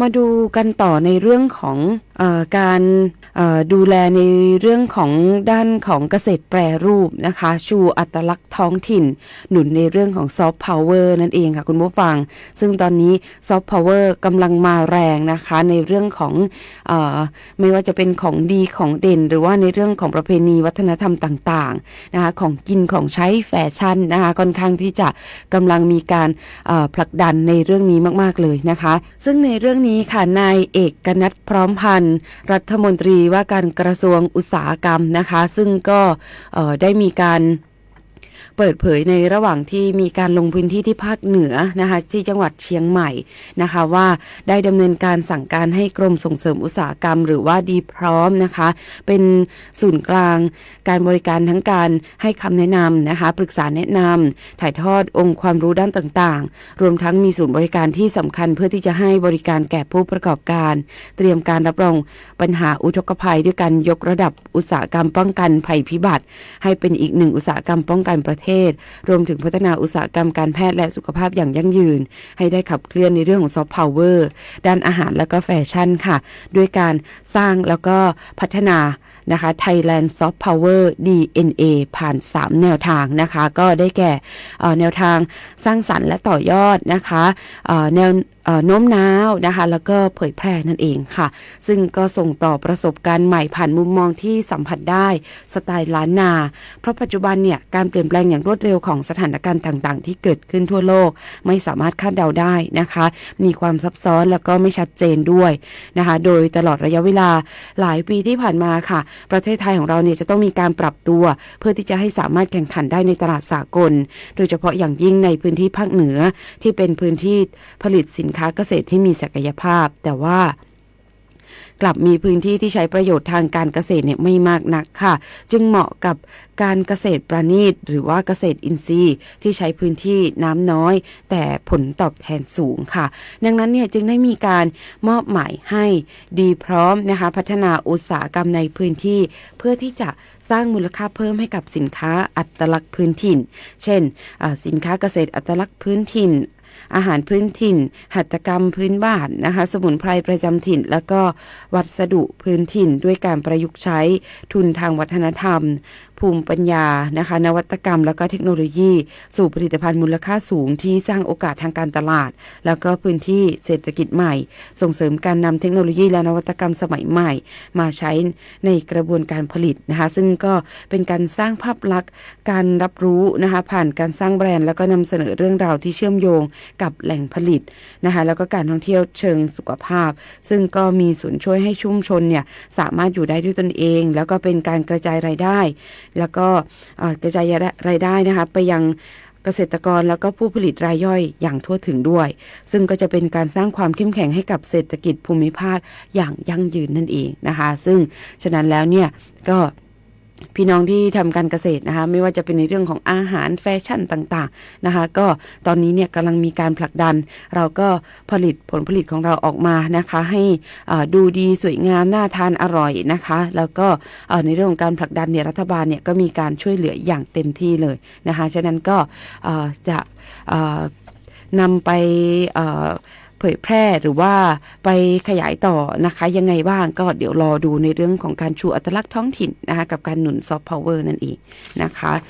มาดูกันต่อในเรื่องของอการดูแลในเรื่องของด้านของเกษตรแปรรูปนะคะ ชูอัตลักษณ์ท้องถิ่น หนุนในเรื่องของซอฟต์พาวเวอร์นั่นเองค่ะคุณผู้ฟัง ซึ่งตอนนี้ซอฟต์พาวเวอร์กำลังมาแรงนะคะในเรื่องของอไม่ว่าจะเป็นของดีของเด่น หรือว่าในเรื่องของประเพณีวัฒนธรรมต่างๆนะคะของกินของใช้แฟชั่นนะคะค่อนข้างที่จะกำลังมีการผลักดันในเรื่องนี้มาก ๆเลยนะคะ ซึ่งในเรื่องนี้ค่ะนายเอกนัทพร้อมพันธ์รัฐมนตรีว่าการกระทรวงอุตสาหกรรมนะคะ ซึ่งก็ได้มีการ เปิดเผยในระหว่างที่มีการลงพื้นที่ที่ภาคเหนือนะคะที่จังหวัดเชียงใหม่นะคะว่าได้ดำเนินการสั่งการให้กรมส่งเสริมอุตสาหกรรม หรือว่าดีพร้อมนะคะ เป็นศูนย์กลาง การบริการทั้งการให้คำแนะนำนะคะปรึกษาแนะนำถ่ายทอดองค์ความรู้ด้านต่างๆ รวมทั้งมีศูนย์บริการที่สำคัญเพื่อที่จะให้บริการแก่ผู้ประกอบการ เตรียมการรับรองปัญหาอุทกภัย ด้วยการยกระดับอุตสาหกรรมป้องกันภัยพิบัติ ให้เป็นอีกหนึ่งอุตสาหกรรมป้องกันประเทศ รวมถึงพัฒนาอุตสาหกรรมการแพทย์และสุขภาพอย่างยั่งยืน ให้ได้ขับเคลื่อนในเรื่องของซอฟต์พาวเวอร์ด้านอาหารและก็แฟชั่นค่ะ ด้วยการสร้างแล้วก็พัฒนานะคะ Thailand Soft Power DNA ผ่าน 3 แนวทางนะคะ ก็ได้แก่แนวทางสร้างสรรค์และต่อยอดนะคะแนว โน้มน้าวนะคะ แล้วก็เผยแพร่นั่นเองค่ะ ซึ่งก็ส่งต่อประสบการณ์ใหม่ผ่านมุมมองที่สัมผัสได้สไตล์ล้านนา เพราะปัจจุบันเนี่ยการเปลี่ยนแปลงอย่างรวดเร็วของสถานการณ์ต่างๆ ที่เกิดขึ้นทั่วโลก ไม่สามารถคาดเดาได้นะคะ มีความซับซ้อนแล้วก็ไม่ชัดเจนด้วยนะคะ โดยตลอดระยะเวลาหลายปีที่ผ่านมาค่ะ ประเทศไทยของเราเนี่ยจะต้องมีการปรับตัว เพื่อที่จะให้สามารถแข่งขันได้ในตลาดสากล โดยเฉพาะอย่างยิ่งในพื้นที่ภาคเหนือที่เป็นพื้นที่ผลิตสินค้าเกษตรที่มีศักยภาพ แต่ว่ากลับมีพื้นที่ที่ใช้ประโยชน์ทางการเกษตรเนี่ยไม่มากนักค่ะ จึงเหมาะกับการเกษตรประณีต หรือว่าเกษตรอินทรีย์ ที่ใช้พื้นที่น้ำน้อย แต่ผลตอบแทนสูงค่ะ ดังนั้นเนี่ยจึงได้มีการมอบหมายให้ดีพร้อมนะคะพัฒนาอุตสาหกรรมในพื้นที่ เพื่อที่จะสร้างมูลค่าเพิ่มให้กับสินค้าอัตลักษณ์พื้นถิ่น เช่นสินค้าเกษตรอัตลักษณ์พื้นถิ่น อาหารพื้นถิ่น หัตถกรรมพื้นบ้านนะคะ สมุนไพรประจำถิ่น แล้วก็วัสดุพื้นถิ่นด้วยการประยุกต์ใช้ทุนทางวัฒนธรรม ภูมิปัญญานะคะ นวัตกรรม แล้วก็เทคโนโลยี สู่ผลิตภัณฑ์มูลค่าสูงที่สร้างโอกาสทางการตลาด แล้วก็พื้นที่เศรษฐกิจใหม่ ส่งเสริมการนำเทคโนโลยีและนวัตกรรมสมัยใหม่ มาใช้ในกระบวนการผลิตนะคะ ซึ่งก็เป็นการสร้างภาพลักษณ์การรับรู้นะคะผ่านการสร้างแบรนด์แล้วก็นำเสนอเรื่องราวที่เชื่อมโยงกับแหล่งผลิตนะคะแล้วก็การท่องเที่ยวเชิงสุขภาพ ซึ่งก็มีส่วนช่วยให้ชุมชนเนี่ยสามารถอยู่ได้ด้วยตนเอง แล้วก็เป็นการกระจายรายได้ แล้วก็กระจายรายได้นะคะไปยังเกษตรกรแล้วก็ผู้ผลิตรายย่อยอย่างทั่วถึงด้วย ซึ่งก็จะเป็นการสร้างความเข้มแข็งให้กับเศรษฐกิจภูมิภาคอย่างยั่งยืนนั่นเองนะคะ ซึ่งฉะนั้นแล้วเนี่ยก็ พี่น้องที่ทำการเกษตรนะคะ ไม่ว่าจะเป็นในเรื่องของอาหารแฟชั่นต่างๆนะคะ ก็ตอนนี้เนี่ยกำลังมีการผลักดัน เราก็ผลิตผลผลิตของเราออกมานะคะ ให้ดูดีสวยงามน่าทานอร่อยนะคะ แล้วก็ในเรื่องของการผลักดันเนี่ยรัฐบาลเนี่ยก็มีการช่วยเหลืออย่างเต็มที่เลยนะคะฉะนั้นก็จะนำไป เผยแพร่หรือว่าไปขยายต่อนะคะ ยังไงบ้างก็เดี๋ยวรอดูในเรื่องของการชูอัตลักษณ์ท้องถิ่นนะคะ กับการหนุนซอฟต์พาวเวอร์นั่นเองนะคะ